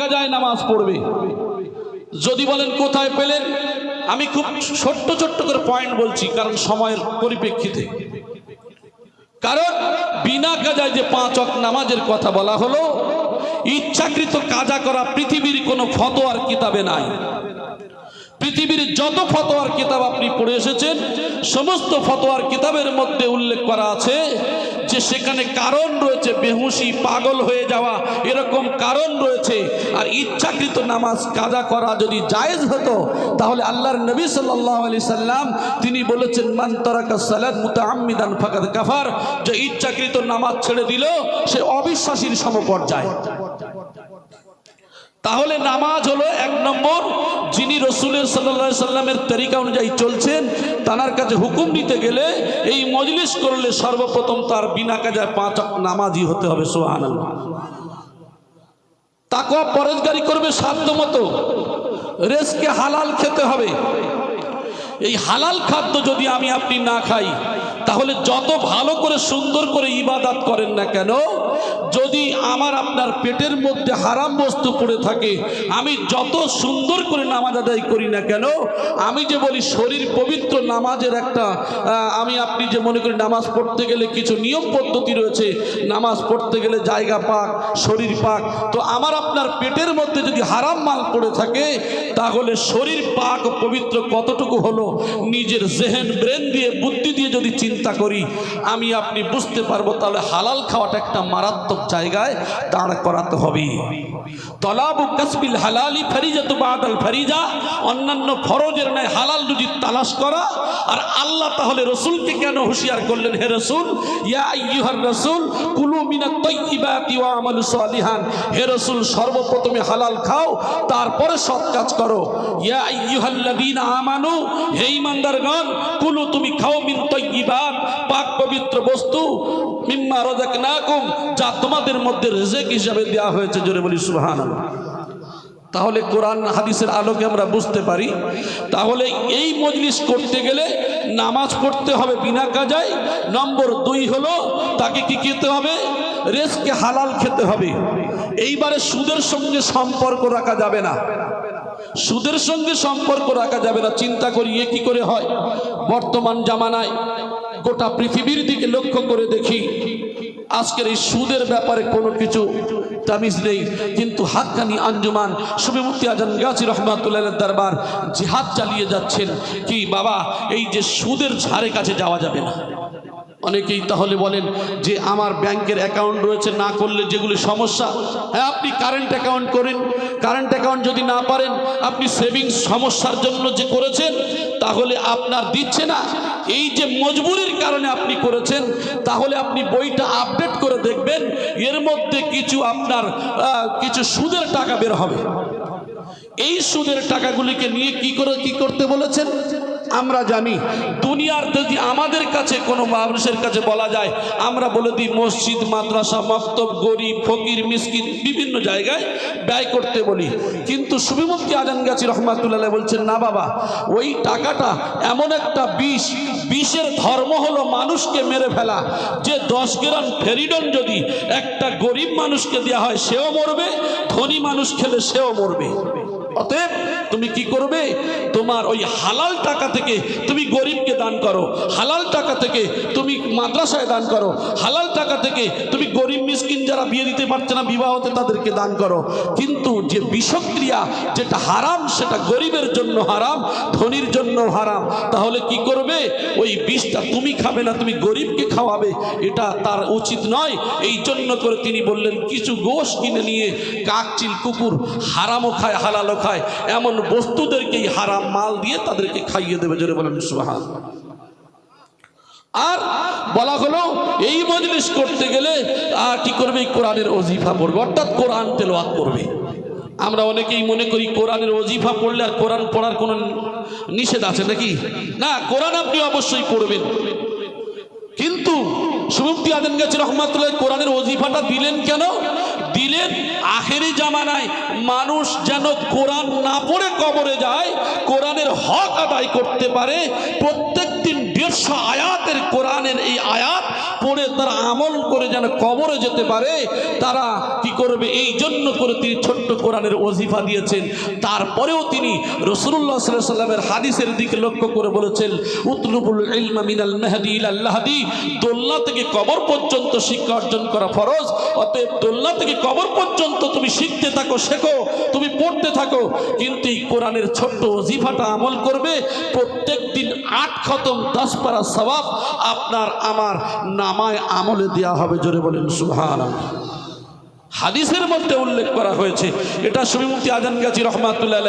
কাজায় নামাজ পড়বে। যদি বলেন, কোথায় পেলেন? আমি খুব ছোট্ট ছোট্ট করে পয়েন্ট বলছি, কারণ সময়ের পরিপ্রেক্ষিতে। কারণ বিনা কাজায় যে পাঁচ অক নামাজের কথা বলা হলো, ইচ্ছাকৃত কাজা করা পৃথিবীর কোনো ফতোয়ার কিতাবে নাই। পৃথিবীর যত ফতোয়ার কিতাব আপনি পড়ে এসেছেন, সমস্ত ফতোয়ার কিতাবের মধ্যে উল্লেখ করা আছে যে সেখানে কারণ রয়েছে, বেহুশি পাগল হয়ে যাওয়া, এরকম কারণ রয়েছে। আর ইচ্ছাকৃত নামাজ কাজা করা যদি জায়েজ হতো, তাহলে আল্লাহর নবী সাল্লাহ আলি সাল্লাম তিনি বলেছেন, মান তারাকা সালাদ মুতাআম্মিদান ফাকাদ কাফার। যে ইচ্ছাকৃত নামাজ ছেড়ে দিল সে অবিশ্বাসীর সমপর্যায়। তাহলে নামাজ হলো এক নম্বর, যিনি রসুলের সাল্লা সাল্লামের তরিকা অনুযায়ী চলছেন তানার কাছে হুকুম নিতে গেলে এই মজলিস করলে সর্বপ্রথম তার বিনা কাজে পাঁচ নামাজই হতে হবে সোহান তাকে পরেজগারি করবে সাধ্য মতো রেসকে হালাল খেতে হবে। এই হালাল খাদ্য যদি আমি আপনি না খাই, তাহলে যত ভালো করে সুন্দর করে ইবাদাত করেন না কেন যদি আমার আপনার পেটের মধ্যে হারাম বস্তু পড়ে থাকে, আমি যত সুন্দর করে নামাজ আদায় করি না কেন, আমি যে বলি শরীর পবিত্র নামাজের একটা আমি আপনি যে মনে করি নামাজ পড়তে গেলে কিছু নিয়ম পদ্ধতি রয়েছে, নামাজ পড়তে গেলে জায়গা পাক, শরীর পাক, তো আমার আপনার পেটের মধ্যে যদি হারাম মাল পড়ে থাকে তাহলে শরীর পাক পবিত্র কতটুকু হলো? নিজের জেহেন ব্রেন দিয়ে, বুদ্ধি দিয়ে যদি চিন্তা করি, আমি আপনি বুঝতে পারব তাহলে হালাল খাওয়াটা একটা মারাত্মক জায়গায় দাঁড় করাতে হবে। তলাবু কাসবিল হালালি ফারিজাতু বাদাল ফারিজা, অন্যান্য ফরজের ন্যায় হালাল রুজি তালাশ করা, আর আল্লাহ তাহলে রসুলকে কেন হুঁশিয়ার করলেন? হে রসুল, ইয়া আইয়ুহার রসুল, কুলু মিনাত তাইয়্যিবাতি ওয়া আমালু সালিহান। হে রসুল, সর্বপ্রথমে হালাল খাও, তারপরে সৎ কাজ করো। ইয়া আইয়ুহাল্লাযীনা আমানু, হে ঈমানদারগণ, কুলু তুমি খাও মিন তাইয়্যিবাত, পাক পবিত্র বস্তু, মিম্মা রাযাকনাকুম, যা তোমাদের মধ্যে রিজিক হিসাবে দেওয়া হয়েছে, জোরে বলি সুবহানাল্লাহ। তাহলে কোরআন হাদিসের আলোকে আমরা বুঝতে পারি, তাহলে এই মজলিস করতে গেলে নামাজ পড়তে হবে বিনা কাজায়। নম্বর দুই হলো, তাকে কি খেতে হবে? রেসকে হালাল খেতে হবে। এইবারে সুদের সঙ্গে সম্পর্ক রাখা যাবে না। সুদের সঙ্গে সম্পর্ক রাখা যাবে না। চিন্তা করি এ কি করে হয়? বর্তমান জামানায় গোটা পৃথিবীর দিকে লক্ষ্য করে দেখি, আজকের এই সুদের ব্যাপারে কোনো কিছু তামিজ নেই। কিন্তু হাক্কানি আঞ্জুমান সুবি মুফতি আজান গাছি রহমাতুল্লাহ দরবার জিহাদ চালিয়ে যাচ্ছেন। কি বাবা, এই যে সুদের ঝাড়ে কাছে যাওয়া যাবে না। অনেকেই তাহলে বলেন যে আমার ব্যাংকের অ্যাকাউন্ট রয়েছে, না করলে যেগুলি সমস্যা। হ্যাঁ আপনি কারেন্ট অ্যাকাউন্ট করেন। কারেন্ট অ্যাকাউন্ট যদি না পারেন, আপনি সেভিংস সমস্যার জন্য যে করেছেন, তাহলে আপনার দিচ্ছে না। এই যে মজবুরির কারণে আপনি করেছেন, তাহলে আপনি বইটা আপডেট করে দেখবেন, এর মধ্যে কিছু আপনার কিছু সুদের টাকা বের হবে। এই সুদের টাকাগুলিকে নিয়ে কি করে, কি করতে বলেছেন? আমরা জানি, দুনিয়ার যদি আমাদের কাছে কোনো মানুষের কাছে বলা যায়, আমরা বলে দিই মসজিদ, মাদ্রাসা, মক্তব, গরিব, ফকির, মিসকিন, বিভিন্ন জায়গায় ব্যয় করতে বলি। কিন্তু সুবিমুক্তি আজান গাছি রহমাতুল্লাহ বলছেন, না বাবা, ওই টাকাটা এমন একটা বিষ, বিষের ধর্ম হলো মানুষকে মেরে ফেলা। যে দশ গ্রাম ফেরিডন যদি একটা গরিব মানুষকে দেওয়া হয়, সেও মরবে, ধনী মানুষ খেলে সেও মরবে। অতএব তুমি কি করবে? তোমার ওই হালাল টাকা থেকে তুমি গরিবকে দান করো, হালাল টাকা থেকে তুমি মাদ্রাসায় দান করো, হালাল টাকা থেকে তুমি গরিব মিসকিন যারা বিয়ে দিতে পারছে না বিবাহতে তাদেরকে দান করো। কিন্তু যে বিষক্রিয়া যেটা হারাম, সেটা গরিবের জন্য হারাম, ধনীর জন্য হারাম। তাহলে কি করবে? ওই বিষটা তুমি খাবে না, তুমি গরিবকে খাওয়াবে। এটা তার উচিত নয়। এই জন্য করে তিনি বললেন, কিছু গোশ কিনে নিয়ে কাকচিল কুকুর হারামও খায়, হালালও খায়। এমন বস্তুদেরকেই হারাম মাল দিয়ে তাদেরকে খাইয়ে দেবে, জোরে বলেন, সুবাহান। আর বলা হলো, এই মজলিস করতে গেলে কি করবে? কোরআনের অজিফা পড়বে, অর্থাৎ কোরআন তেলোয়াত করবে। আমরা অনেকেই মনে করি কোরআনের অজিফা পড়লে আর কোরআন পড়ার কোনো নিষেধ আছে নাকি? না, কোরআন আপনি অবশ্যই পড়বেন। কিন্তু সুমুক্তি আদেন গাছি রহমাতুল্লাহ, কোরআনের অজিফাটা দিলেন কেন? জামানায় মানুষ যেন কোরআন না পড়ে কবরে যায় কোরআনের হক আদায় করতে পারে প্রত্যেক দেড় আয়াতের কোরআনের এই আয়াত পড়ে তারা আমল করে যেন কবরে যেতে পারে, তারা কি করবে? এই জন্য করে তিনি ছোট্ট কোরআনের ওজিফা দিয়েছেন। তারপরেও তিনি রসুল্লাহ সাল্লাহ সাল্লামের হাদিসের দিকে লক্ষ্য করে বলেছেন, উতলুবুল ইলমা মিনাল মেহাদি ইলাল্লাহাদি দোল্লা থেকে কবর পর্যন্ত শিক্ষা অর্জন করা ফরজ, অতএব দোল্লা থেকে কবর পর্যন্ত তুমি শিখতে থাকো, শেখো, তুমি পড়তে থাকো। কিন্তু এই কোরআনের ছোট্ট ওজিফাটা আমল করবে প্রত্যেক দিন আট খতম দশ পারা সবাব আপনার আমার নামায় আমলে দেওয়া হবে, জোরে বলেন সুহান হাদিসের মধ্যে উল্লেখ করা হয়েছে, এটা শমীমুক্তি আজান গাজী রহমাতুল্লাহ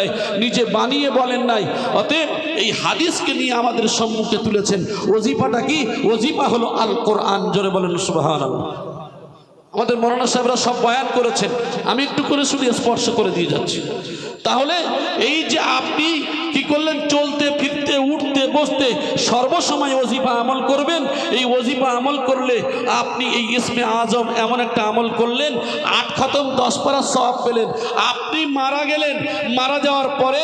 নিজে বানিয়ে বলেন নাই, অতএব এই হাদিসকে নিয়ে আমাদের সম্মুখে তুলেছেন, ওজিফাটা কি? ওজিফা হলো আল কোরআন জোরে বলেন সুবাহান আমাদের মৌলানা সাহেবরা সব বয়ান করেছেন, আমি একটু করে শুধু স্পর্শ করে দিয়ে যাচ্ছি। তাহলে এই যে আপনি কি করলেন ফিরতে বসতে সর্বসময় ওজিফা আমল করবেন। এই ওজিফা আমল করলে আপনি এই ইসমে আজম এমন একটা আমল করলেন, আট খতম, দশ পারা সব পেলেন। আপনি মারা গেলেন, মারা যাওয়ার পরে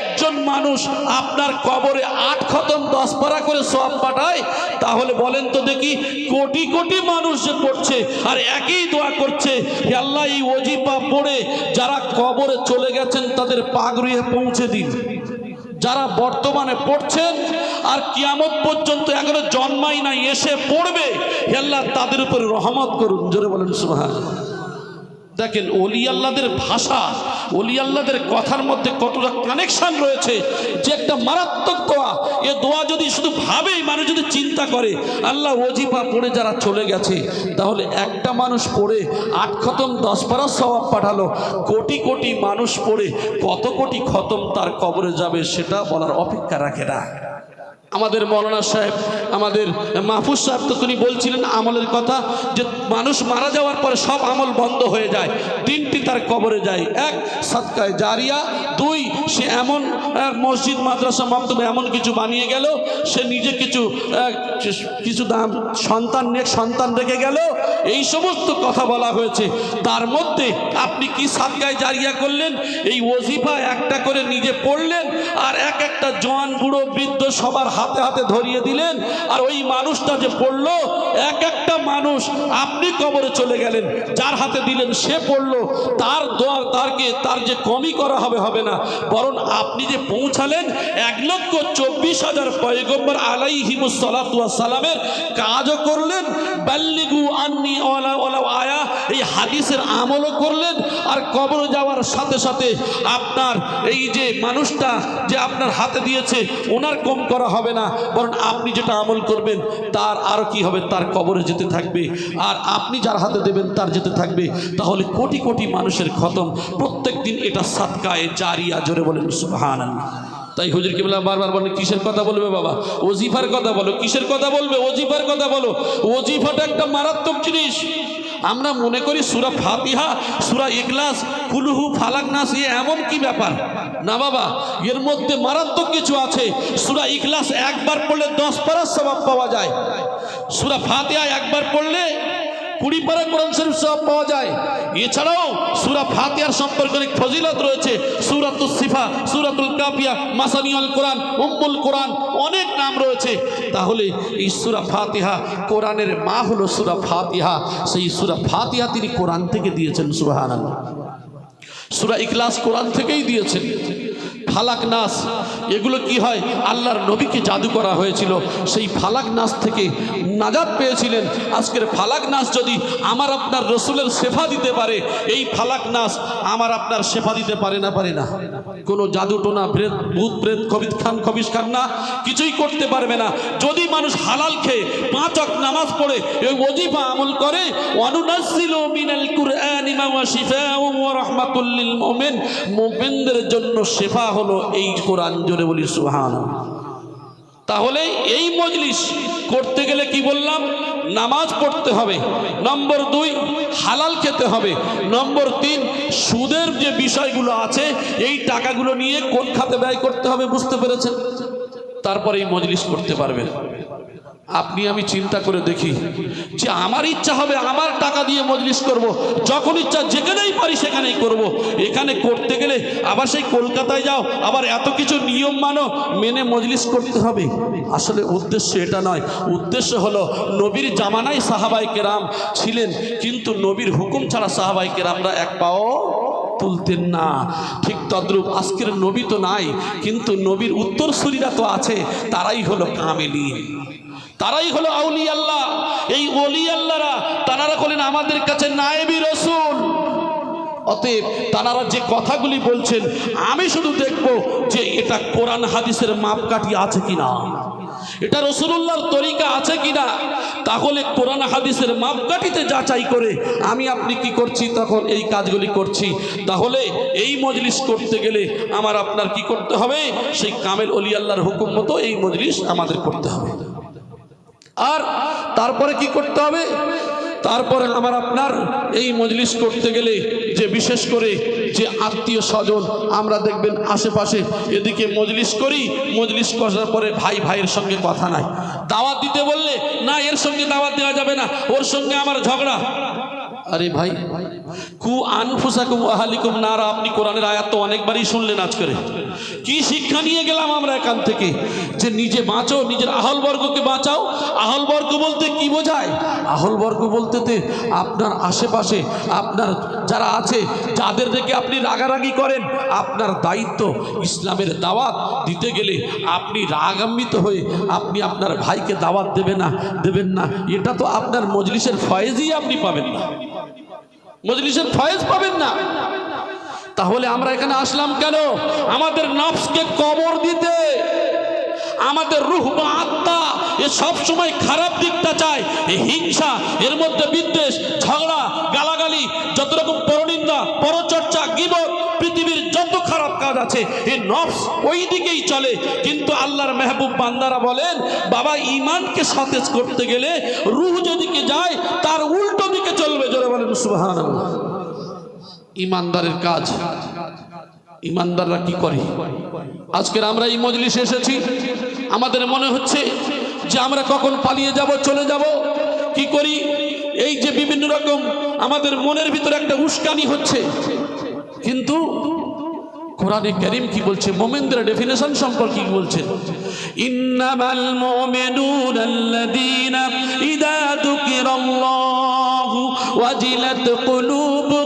একজন মানুষ আপনার কবরে আট খতম, দশ পারা করে সব পাঠায়। তাহলে বলেন তো দেখি, কোটি কোটি মানুষ যে করছে আর একই দোয়া করছে আল্লাহ এই ওজিফা পড়ে যারা কবরে চলে গেছেন, তাদের পাগড়িয়ে পৌঁছে দিন। যারা বর্তমানে পড়ছেন আর কিয়ামত পর্যন্ত এখনও জন্মাই নাই, এসে পড়বে। আল্লাহ, তাদের উপর রহমত করুন, জোরে বলেন সুবহান দেখেন অলি আল্লাদের ভাষা অলি আল্লাদের কথার মধ্যে কতটা কানেকশন রয়েছে, যে একটা মারাত্মক দোয়া। এ দোয়া যদি শুধু ভাবেই মানুষ যদি চিন্তা করে, আল্লাহ ওজিফা পড়ে যারা চলে গেছে, তাহলে একটা মানুষ পড়ে, আট খতম, দশ পারা স্বভাব পাঠালো, কোটি কোটি মানুষ পড়ে, কত কোটি খতম তার কবরে যাবে, সেটা বলার অপেক্ষা রাখে না। আমাদের মৌলানা সাহেব, আমাদের মাহফুজ সাহেব তো তিনি বলছিলেন আমলের কথা যে মানুষ মারা যাওয়ার পরে সব আমল বন্ধ হয়ে যায়, তিনটি তার কবরে যায়। এক সৎকায় জারিয়া, দুই, সে এমন মসজিদ, মাদ্রাসা মক্তব্য এমন কিছু বানিয়ে গেল, সে নিজে কিছু কিছু দাম, সন্তান নিয়ে সন্তান রেখে গেল, এই সমস্ত কথা বলা হয়েছে। তার মধ্যে আপনি কি সাতগায় জারিয়া করলেন? এই ওজিফা একটা করে নিজে পড়লেন, আর এক একটা জোয়ান, বুড়ো, বৃদ্ধ সবার হাতে হাতে হাতে ধরিয়ে দিলেন। আর ওই মানুষটা যে পড়ল, এক একটা মানুষ আপনি কবরে চলে গেলেন, যার হাতে দিলেন সে পড়ল। তার দোয়া তারকে তার যে কমই করা হবে হবে না। বরং আপনি যে পৌঁছালেন, এক লক্ষ চব্বিশ হাজার পয়গম্বর আলাইহিমুসালামের কাজও করলেন, বাল্লিগু আন্নি ওলা ওলা আয়া, এই হাদিসের আমলও করলেন, আর কবর যাওয়ার সাথে সাথে আপনার এই যে মানুষটা যে আপনার হাতে দিয়েছে, ওনার কম করা হবে না। বরং আপনি যেটা আমল করবেন, তার আর কি হবে? তার কবরে যেতে থাকবে। আর আপনি যার হাতে দেবেন, তার যেতে থাকবে। তাহলে কোটি কোটি মানুষের খতম। প্রত্যেক দিন এটা সাতকায় জারিয়া, জোরে বলেন সুবহান তাই হুজুর কি বললাম বারবার বলেন, কিসের কথা বলবে বাবা? ওজিফার কথা বলো, কিসের কথা বলবে? ওজিফার কথা বলো। ওজিফাটা একটা মারাত্মক জিনিস। আমরা মনে করি সুরা ফাতিহা, সুরা ইকলাস কুলুহু ফালাকনাস এ এমন কি ব্যাপার? না বাবা, এর মধ্যে মারাত্মক কিছু আছে। সুরা ইকলাস একবার পড়লে দশ পারার স্বভাব পাওয়া যায়। সুরা ফাতিহা একবার পড়লে কুড়ি পারা কোরআন শরীফ সব পাওয়া যায়। এছাড়াও সুরা ফাতিহার সম্পর্কে অনেক ফজিলত রয়েছে। সুরাতুল সিফা, সুরাতুল কাফিয়া, মাসানিয়াল কোরআন, উম্মুল কোরআন অনেক নাম রয়েছে। তাহলে এই সুরা ফাতিহা কোরআনের মা হলো সুরা ফাতিহা। সেই সুরা ফাতিহা তিনি কোরআন থেকে দিয়েছেন, সুবহানাল্লাহ। সুরা ইখলাস কোরআন থেকেই দিয়েছেন। ফালাক নাস, এগুলো কি হয়? আল্লাহর নবীকে জাদু করা হয়েছিল। সেই ফালাক নাস থেকে নাজাদ পেয়েছিলেন। আজকের ফালাক নাস যদি আমার আপনার রসুলের সেফা দিতে পারে, এই ফালাক নাস আমার আপনার সেফা দিতে পারে না পারে না। কোনো জাদু টোনা প্রেত ভূত, প্রেত কবিত খান কবিস খান না, কিছুই করতে পারবে না। যদি মানুষ হালাল খেয়ে পাঁচ অক নামাজ পড়ে, এই ওজিফা আমল করে অনুনাসিলু মিনাল কুরআনি মা ওয়া শিফাউন ওয়া রাহমাতুল লিল মুমিন, মুমিনদের জন্য শেফা হলো এই কোরআন জোরে বলি সুহান তাহলে এই মজলিস করতে গেলে কি বললাম? নামাজ পড়তে হবে। নম্বর দুই, হালাল খেতে হবে। নম্বর তিন, সুদের যে বিষয়গুলো আছে, এই টাকাগুলো নিয়ে কোন খাতে ব্যয় করতে হবে বুঝতে পেরেছেন? তারপরে এই মজলিস করতে পারবেন। আপনি আমি চিন্তা করে দেখি যে আমার ইচ্ছা হবে আমার টাকা দিয়ে মজলিস করব। যখন ইচ্ছা যেখানেই পারি সেখানেই করব। এখানে করতে গেলে আবার সেই কলকাতায় যাও, আবার এত কিছু নিয়ম মানো, মেনে মজলিস করতে হবে আসলে উদ্দেশ্য এটা নয় উদ্দেশ্য হলো নবীর জামানায় সাহাবাই কেরাম ছিলেন, কিন্তু নবীর হুকুম ছাড়া সাহাবাই কেরামরা এক পাও তুলতেন না ঠিক তদ্রূপ আজকের নবী তো নাই, কিন্তু নবীর উত্তরসূরিরা তো আছে, তারাই হলো কামেলিন তারাই হলো আউলি আল্লাহ। এই অলি আল্লাহরা তারা হলেন আমাদের কাছে নায়েবি রসুল। অতএব তারা যে কথাগুলি বলছেন, আমি শুধু দেখব যে এটা কোরআন হাদিসের মাপকাঠি আছে কিনা। এটা রসুল্লাহর তরিকা আছে কিনা। তাহলে কোরআন হাদিসের মাপকাঠিতে যাচাই করে আমি আপনি কি করছি, তখন এই কাজগুলি করছি। তাহলে এই মজলিস করতে গেলে আমার আপনার কি করতে হবে? সেই কামেল অলি আল্লাহর হুকুম মতো এই মজলিস আমাদের করতে হবে। আর তারপরে কি করতে হবে? তারপরে আমার আপনার এই মজলিস করতে গেলে যে বিশেষ করে যে আত্মীয় স্বজন, আমরা দেখবেন আশেপাশে এদিকে মজলিস করি, মজলিস করার পরে ভাই ভাইয়ের সঙ্গে কথা নাই। দাওয়াত দিতে বললে, না, এর সঙ্গে দাওয়াত দেওয়া যাবে না, ওর সঙ্গে আমার ঝগড়া। আরে ভাই, কু আনফুসাকুম আহালিকুম নারা, আপনি কোরআনের আয়াত তো অনেকবারই শুনলেন আজ করে কি শিক্ষা নিয়ে গেলাম আমরা এখান থেকে? যে নিজে বাঁচো, নিজের আহলবর্গকে বাঁচাও। আহলবর্গ বলতে কি বোঝায়? আহলবর্গ বলতে আপনার আশেপাশে, আপনার যারা আছে, যাদের থেকে আপনি রাগারাগি করেন, আপনার দায়িত্ব ইসলামের দাওয়াত দিতে গেলে আপনি রাগান্বিত হয়ে আপনি আপনার ভাইকে দাওয়াত দেবে না, দেবেন না। এটা তো আপনার মজলিসের ফয়েজই আপনি পাবেন না। মজলিসের ফয়েজ পাবেন না। তাহলে আমরা এখানে আসলাম কেন? আমাদের নফসকে কবর দিতে। আমাদের রুহ বা আত্মা এ সব সময় খারাপ দিকটা চায়। এই হিংসা, এর মধ্যে বিদ্বেষ, ঝগড়া, গালাগালি যত রকম পরনিন্দা, পরচর্চা, গিবত, পৃথিবীর যত খারাপ কাজ আছে এই নফস ওই দিকেই চলে। কিন্তু আল্লাহর মেহবুব বান্দারা বলেন, বাবা ইমানকে সতেজ করতে গেলে রুহ যেদিকে যায়, তার উল্টো দিকে চলবে। জোরে বলেন সুবহান ইমানদারের কাজ। ইমানদাররা কি করে? আজকের আমরা এই মজলিসে এসেছি। আমাদের মনে হচ্ছে যে আমরা কখন পালিয়ে যাব, চলে যাব, কি করি? এই যে বিভিন্ন রকম আমাদের মনের ভিতরে একটা উস্কানি হচ্ছে। কিন্তু কোরআনে করিম কি বলছে? মোমেনদের ডেফিনেশন সম্পর্কে কি বলছে? ইন্নামাল মুমিনুন আল্লাযীনা ইযা যুকিরাল্লাহু ওয়াজিলাত কুলুবুহুম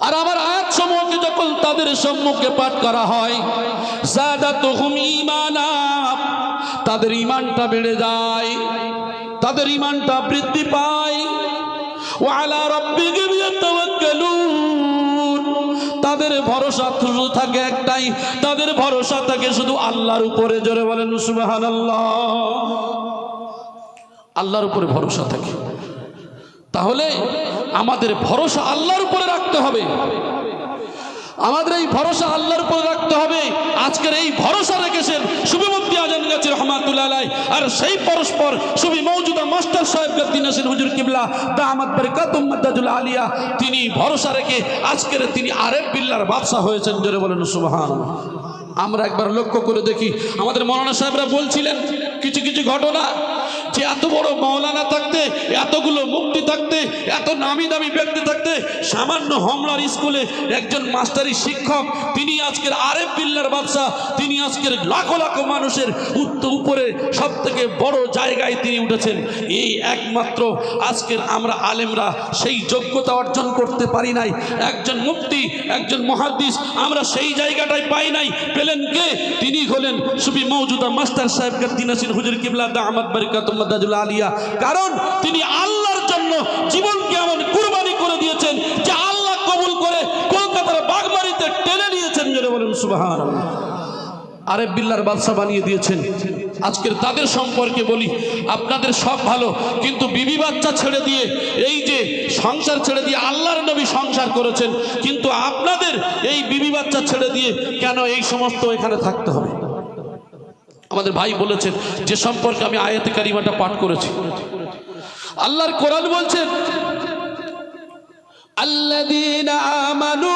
আর আমার আয়াত সমূহকে যখন তাদের সম্মুখে পাঠ করা হয় তাদের ইমানটা বেড়ে যায়, তাদের ইমানটা বৃদ্ধি পায়, ওয়া আলা রাব্বিহিম ইয়াতাওয়াক্কালুন, তাদের ভরসা শুধু থাকে একটাই, তাদের ভরসা থাকে শুধু আল্লাহর উপরে, জোরে বলেন সুবহানাল্লাহ। আল্লাহর উপরে ভরসা থাকে। তাহলে আমাদের ভরসা আল্লাহর উপরে রাখতে হবে। আমাদের এই ভরসা আল্লাহর উপরে রাখতে হবে। আজকের এই ভরসা রেখেছেন শুভমুক্তি আজান গাছের রহমাতুল্লাহ। আর সেই পরস্পর সুবি মৌজুদা মাস্টার সাহেব গদ্দিন হাসিন হুজুর কিবলা, দামাত বরকাত উম্মাদাজুল আলিয়া, তিনি ভরসা রেখে আজকের তিনি আরেফ বিল্লার বাদশা হয়েছেন, জোরে বলেন সুবহান আমরা একবার লক্ষ্য করে দেখি, আমাদের মৌলানা সাহেবরা বলছিলেন, কিছু কিছু ঘটনা যে এত বড় মাওলানা থাকতে, এতগুলো মুক্তি থাকতে, এত নামি দামি ব্যক্তি থাকতে, সামান্য হমলার স্কুলে একজন মাস্টারি শিক্ষক, তিনি আজকের আরেফ বিল্লার বাদশা তিনি আজকের লাখো লাখো মানুষের উত্তর উপরে সব থেকে বড় জায়গায় তিনি উঠেছেন। এই একমাত্র আজকের আমরা আলেমরা সেই যোগ্যতা অর্জন করতে পারি নাই। একজন মুক্তি, একজন মহাদ্দিস আমরা সেই জায়গাটায় পাই নাই। পেলেন কে? তিনি হলেন সুবি মৌজুদা মাস্টার সাহেব দিনাসিন হুজুর কিবলা দা আহমদ বারিকাতুল্লাহ আলিয়া। কারণ তিনি আল্লাহর জন্য জীবনকে এমন কুরবানি করে দিয়েছেন যে আল্লাহ কবুল করে কলকাতার বাগবাড়িতে টেনে নিয়েছেন যেটা বলেন সুবাহান আরেব বিল্লার বাদশা বানিয়ে দিয়েছেন। আজকের তাদের সম্পর্কে বলি, আপনাদের সব ভালো, কিন্তু বিবি বাচ্চা ছেড়ে দিয়ে, এই যে সংসার ছেড়ে দিয়ে আল্লাহর নবী সংসার করেছেন, কিন্তু আপনাদের এই বিবি বাচ্চা ছেড়ে দিয়ে কেন এই সমস্ত এখানে থাকতে হবে? আমাদের ভাই বলেছেন, যে সম্পর্কে আমি আয়াতে কারিমাটা পাঠ করেছি। আল্লাহর কোরআন বলছেন আল্লাহ আমানু